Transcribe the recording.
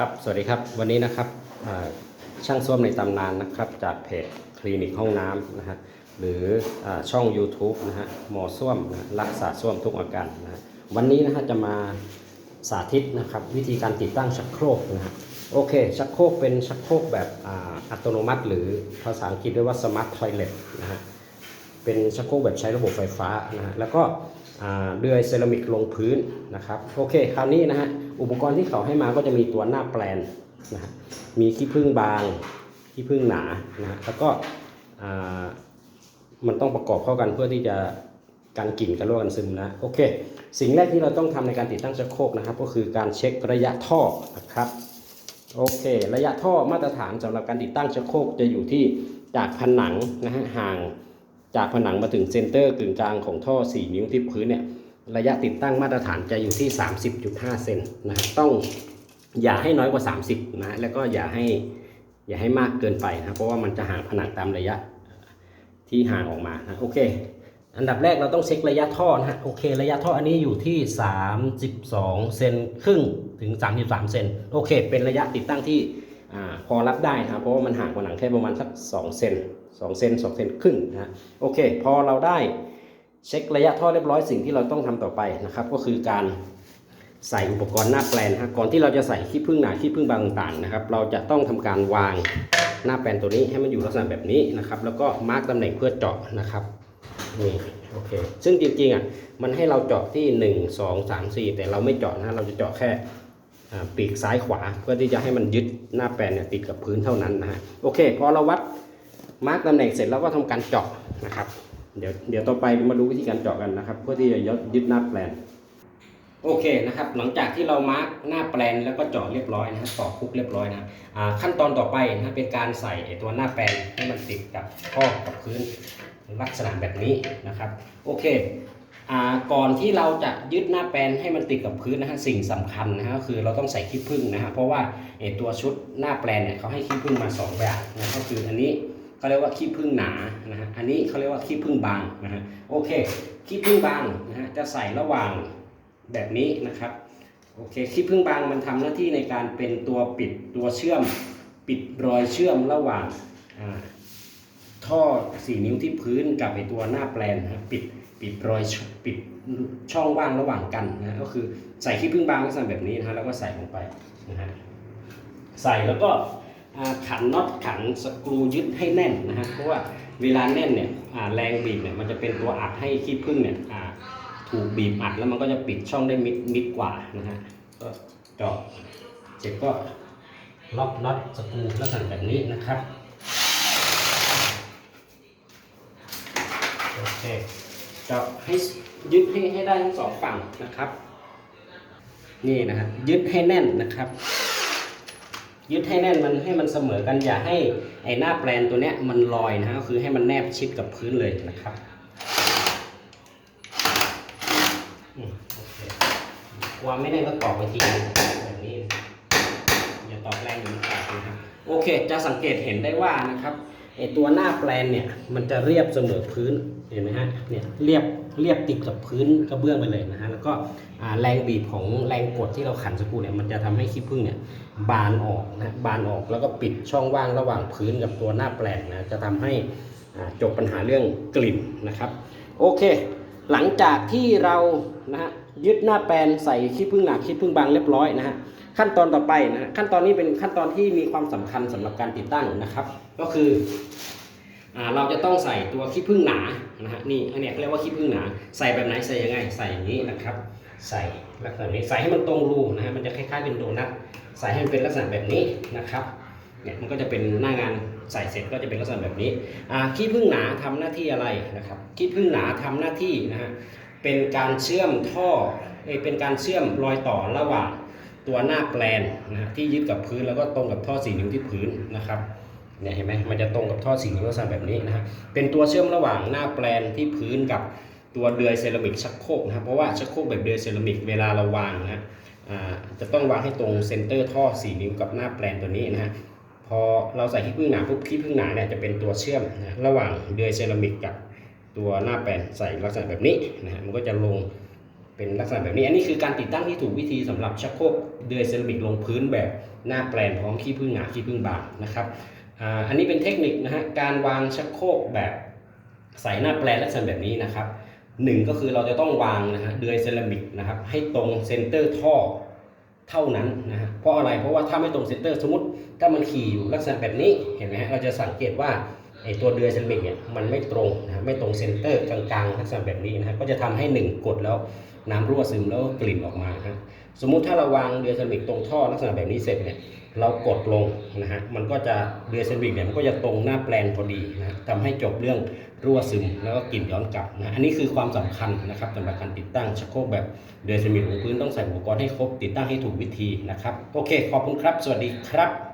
ครับ สวัสดีครับ วันนี้นะครับช่างส้วมในตำนานนะครับ จากเพจคลินิกห้องน้ำนะฮะ หรืออช่อง YouTube นะฮะ หมอส้วมนะรักษาส้วมทุกอาการนะฮะวันนี้นะฮะจะมาสาธิตนะครับ วิธีการติดตั้งชักโครกนะฮะ โอเค ชักโครกเป็นชักโครกแบบอ,อัตโนมัติ หรือภาษาอังกฤษเรียกว่า smart toilet นะฮะ เป็นชักโครกแบบใช้ระบบไฟฟ้านะฮะ แล้วก็ เดือยเซรามิกลงพื้นนะครับโอเคคราวนี้นะฮะอุปกรณ์ที่เขาให้มาก็จะมีตัวหน้าแปลนนะฮะมีขี้ผึ้งบางขี้ผึ้งหนานะฮะแล้วก็มันต้องประกอบเข้ากันเพื่อที่จะกันกลิ่นกันรั่วกันซึมนะโอเค สิ่งแรกที่เราต้องทำในการติดตั้งชักโครกนะครับ ก็คือการเช็คระยะท่อนะครับโอเค ระยะท่อมาตรฐานสำหรับการติดตั้งชักโครกจะอยู่ที่จากผนังนะฮะห่าง จากผนังมาถึงเซนเตอร์กึ่งกลางของท่อ 4 นิ้วที่พื้นเนี่ยระยะติดตั้งมาตรฐานจะอยู่ที่ 30.5 เซนนะต้องอย่าให้น้อยกว่า 30 นะฮะแล้วก็อย่าให้อย่าให้มากเกินไปนะเพราะว่ามันจะห่างผนังตามระยะที่ห่างออกมานะโอเค อันดับแรกเราต้องเช็คระยะท่อนะฮะโอเค ระยะท่ออันนี้อยู่ที่ 32 เซนครึ่งถึง 33 เซนโอเค เป็นระยะติดตั้งที่ อาพอรับได้นะครับเพราะว่ามันห่างผนังแค่ประมาณสัก2เซน2เซน2เซนครึ่งนะโอเค พอเราได้เช็คระยะท่อเรียบร้อยสิ่งที่เราต้องทำต่อไปนะครับ ก็คือการใส่อุปกรณ์หน้าแปลนนะฮะก่อนที่เราจะใส่ขี้ผึ้งหนาขี้ผึ้งบางต่างนะครับ เราจะต้องทำการวางหน้าแปลนตัวนี้ให้มันอยู่ลักษณะแบบนี้นะครับ แล้วก็มาร์กตำแหน่งเพื่อเจาะนะครับนี่โอเคซึ่งจริงๆอะมันให้เราเจาะที่ 1 2 3 4 แต่เราไม่เจาะนะเราจะเจาะแค่ ปีกซ้ายขวาเพื่อที่จะให้มันยึดหน้าแปลนเนี่ยติดกับพื้นเท่านั้นนะฮะโอเคพอเราวัดมาร์กตำแหน่งเสร็จเราก็ทำการเจาะนะครับ เดี๋ยวเดี๋ยวต่อไปมาดูวิธีการเจาะกันนะครับ เพื่อที่จะยึดหน้าแปลนโอเคนะครับหลังจากที่เรามาร์กหน้าแปลนแล้วก็เจาะเรียบร้อยนะฮะต่อคุกเรียบร้อยนะขั้นตอนต่อไปนะเป็นการใส่ตัวหน้าแปลนให้มันติดกับท่อกับพื้นลักษณะแบบนี้นะครับ โอเค ก่อนที่เราจะยึดหน้าแปลนให้มันติดกับพื้นนะฮะสิ่งสำคัญนะฮะก็คือเราต้องใส่ขี้ผึ้งนะฮะเพราะว่าตัวชุดหน้าแปลนเนี่ยเขาให้ขี้ผึ้งมาสองแบบนะก็คืออันนี้เขาเรียกว่าขี้ผึ้งหนานะฮะอันนี้เขาเรียกว่าขี้ผึ้งบางนะฮะโอเคขี้ผึ้งบางนะฮะจะใส่ระหว่างแบบนี้นะครับโอเคขี้ผึ้งบางมันทำหน้าที่ในการเป็นตัวปิดตัวเชื่อม ปิดรอยเชื่อมระหว่างท่อสี่นิ้วที่พื้นกับไอตัวหน้าแปลนนะปิด ปิดรอยปิดช่องว่างระหว่างกันนะก็คือใส่ขี้ผึ้งบางลักษณะแบบนี้นะฮะแล้วก็ใส่ลงไปนะฮะใส่แล้วก็ขันน็อตขันสกรูยึดให้แน่นนะฮะเพราะว่าเวลาแน่นเนี่ยแรงบีบเนี่ยมันจะเป็นตัวอัดให้ขี้ผึ้งเนี่ยถูกบีบอัดแล้วมันก็จะปิดช่องได้มิดมิดกว่านะฮะก็เจาะเสร็จก็ล็อกน็อตสกรูลักษณะแบบนี้นะครับโอเค จะให้ยึดให้ให้ได้ทั้งสองฝั่งนะครับ นี่นะครับยึดให้แน่นนะครับ ยึดให้แน่นมันให้มันเสมอกันอย่าให้ไอ้หน้าแปลนตัวเนี้ยมันลอยนะฮะก็คือให้มันแนบชิดกับพื้นเลยนะครับอืมโอเคกลัวไม่แน่นก็ตอกไปทีนึงแบบนี้อย่าตอกแรงอย่ามันแตกนะครับโอเค จะสังเกตเห็นได้ว่านะครับ อตัวหน้าแปลนเนี่ยมันจะเรียบเสมอพื้นเห็นไหมฮะเนี่ยเรียบเรียบติดกับพื้นกระเบื้องไปเลยนะฮะแล้วก็แรงบีบของแรงกดที่เราขันสกรูเนี่ยมันจะทำให้ขี้ผึ้งเนี่ยบานออกนะบานออกแล้วก็ปิดช่องว่างระหว่างพื้นกับตัวหน้าแปลนนะจะทำให้จบปัญหาเรื่องกลิ่นนะครับโอเค หลังจากที่เรานะฮะยึดหน้าแปลนใส่ขี้ผึ้งหนาขี้ผึ้งบางเรียบร้อยนะฮะ ขั้นตอนต่อไปนะขั้นตอนนี้เป็นขั้นตอนที่มีความสำคัญสำหรับการติดตั้งนะครับ ก็คืออเราจะต้องใส่ตัวขี้ผึ้งหนานะฮะนี่อันนี้เขาเรียกว่าขี้ผึ้งหนา ใส่แบบไหนใส่ยังไงใส่อย่างนี้นะครับ ใส่ลักษณะนี้ใส่ให้มันตรงรูนะฮะมันจะคล้ายๆเป็นโดนัทใส่ให้มันเป็นลักษณะแบบนี้นะครับเนี่ยมันก็จะเป็นหน้างานใส่เสร็จก็จะเป็นลักษณะแบบนี้ขี้ผึ้งหนาทำหน้าที่อะไรนะครับขี้ผึ้งหนาทำหน้าที่นะฮะเป็นการเชื่อมท่อเอเป็นการเชื่อมรอยต่อระหว่าง ตัวหน้าแปลนนะที่ยึดกับพื้นแล้วก็ตรงกับท่อสี่นิ้วที่พื้นนะครับเนี่ยเห็นไหมมันจะตรงกับท่อสี่นิ้วลักษณะแบบนี้นะฮะเป็นตัวเชื่อมระหว่างหน้าแปลนที่พื้นกับตัวเดือยเซรามิกชักโครกนะครับเพราะว่าชักโครกแบบเดือยเซรามิกเวลาเราวางนะจะต้องวางให้ตรงเซนเตอร์ท่อสี่นิ้วกับหน้าแปลนตัวนี้นะฮะพอเราใส่ขี้ผึ้งหนาปุ๊บขี้ผึ้งหนาเนี่ยจะเป็นตัวเชื่อมนะระหว่างเดือยเซรามิกกับตัวหน้าแปลนใส่ลักษณะแบบนี้นะฮะมันก็จะลง เป็นลักษณะแบบนี้ อันนี้คือการติดตั้งที่ถูกวิธีสำหรับชักโครกเดือยเซรามิกลงพื้นแบบหน้าแปลนพร้อมขี้ผึ้งหนาขี้ผึ้งบางนะครับอันนี้เป็นเทคนิคนะฮะการวางชักโครกแบบใส่หน้าแปลนลักษณะแบบนี้นะครับหนึ่งก็คือเราจะต้องวางนะฮะเดือยเซรามิกนะครับให้ตรงเซนเตอร์ท่อเท่านั้นนะฮะเพราะอะไรเพราะว่าถ้าไม่ตรงเซนเตอร์สมมติถ้ามันขี่อยู่ลักษณะแบบนี้เห็นไหมฮะเราจะสังเกตว่าไอตัวเดือยเซรามิกเนี่ยมันไม่ตรงนะไม่ตรงเซนเตอร์กลางๆลักษณะแบบนี้นะฮะก็จะทำให้หนึ่งกดแล้ว น้ำรั่วซึมแล้วก็กลิ่นออกมาฮะสมมุติถ้าเราวางเดือยเซรามิกตรงท่อลักษณะแบบนี้เสร็จเนี่ยเรากดลงนะฮะมันก็จะเดือยเซรามิกเนี่ยมันก็จะตรงหน้าแปลนพอดีนะฮะทำให้จบเรื่องรั่วซึมแล้วก็กลิ่นย้อนกลับนะอันนี้คือความสำคัญนะครับสำหรับการติดตั้งชักโครกแบบเดือยเซรามิกลงพื้นต้องใส่อุปกรณ์ให้ครบติดตั้งให้ถูกวิธีนะครับโอเคขอบคุณครับ สวัสดีครับ